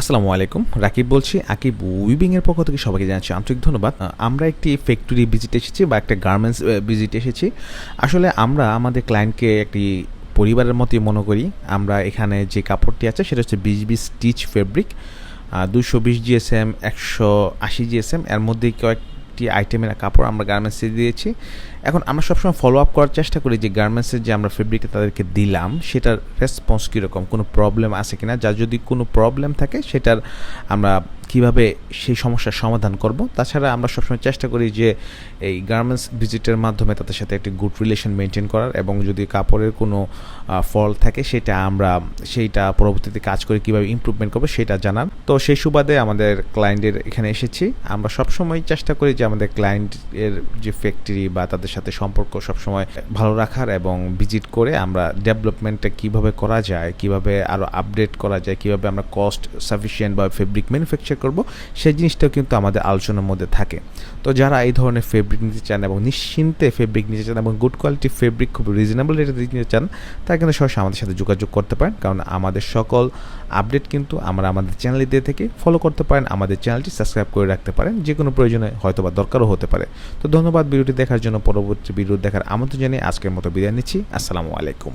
আসসালামু আলাইকুম, রাকিব বলছি। আকিব উইবিং এর পক্ষ থেকে সবাইকে জানাচ্ছি আন্তরিক ধন্যবাদ। আমরা একটি ফ্যাক্টরি ভিজিট এসেছি বা একটা গার্মেন্টস ভিজিট এসেছি। আসলে আমরা আমাদের ক্লায়েন্টকে একটি পরিবারের মতোই মনে করি। আমরা এখানে যে কাপড়টি আছে, সেটা হচ্ছে বিশ বিশ স্টিচ ফেব্রিক দুশো বিশ জিএসএম একশো আশি জিএসএম এর মধ্যে কয়েকটি আইটেমের কাপড় আমরা গার্মেন্টসে দিয়েছি। এখন আমরা সবসময় ফলো আপ করার চেষ্টা করি যে গার্মেন্টসের যে আমরা ফেব্রিকটা তাদেরকে দিলাম, সেটার রেসপন্স কীরকম? কোনো প্রবলেম আছে কিনা? যা যদি কোনো প্রবলেম থাকে, সেটার আমরা কীভাবে সেই সমস্যার সমাধান করব। তাছাড়া আমরা সবসময় চেষ্টা করি যে এই গার্মেন্টস ভিজিটের মাধ্যমে তাদের সাথে একটি গুড রিলেশন মেনটেন করার এবং যদি কাপড়ের কোনো ফল থাকে সেটা আমরা সেইটা পরবর্তীতে কাজ করে কীভাবে ইমপ্রুভমেন্ট করব সেটা জানার। তো সেই সুবাদে আমাদের ক্লায়েন্টের এখানে এসেছি। আমরা সবসময় চেষ্টা করি যে আমাদের ক্লায়েন্টের যে ফ্যাক্টরি বা তাদের সাথে সম্পর্ক সবসময় ভালো রাখার এবং ভিজিট করে আমরা ডেভেলপমেন্টটা কীভাবে করা যায়, কীভাবে আরও আপডেট করা যায়, কীভাবে আমরা কস্ট সাফিসিয়েন্ট বা ফেব্রিক ম্যানুফ্যাকচার করব, সেই জিনিসটাও কিন্তু আমাদের আলোচনার মধ্যে থাকে। তো যারা এই ধরনের ফেব্রিক নিতে চান এবং নিশ্চিন্তে ফেব্রিক নিতে চান এবং গুড কোয়ালিটি ফেব্রিক খুব রিজনেবল রেটে নিতে চান, তারা কিন্তু সরাসরি আমাদের সাথে যোগাযোগ করতে পারেন। কারণ আমাদের সকল আপডেট কিন্তু আমরা আমাদের চ্যানেলে দিয়ে থেকে। ফলো করতে পারেন, আমাদের চ্যানেলটি সাবস্ক্রাইব করে রাখতে পারেন। যে কোনো প্রয়োজনে হয়তো বা দরকারও হতে পারে। তো ধন্যবাদ ভিডিওটি দেখার জন্য। পরবর্তী ভিডিও দেখার আমন্ত্রণ জানিয়ে আজকের মতো বিদায় নিচ্ছি। আসসালামু আলাইকুম।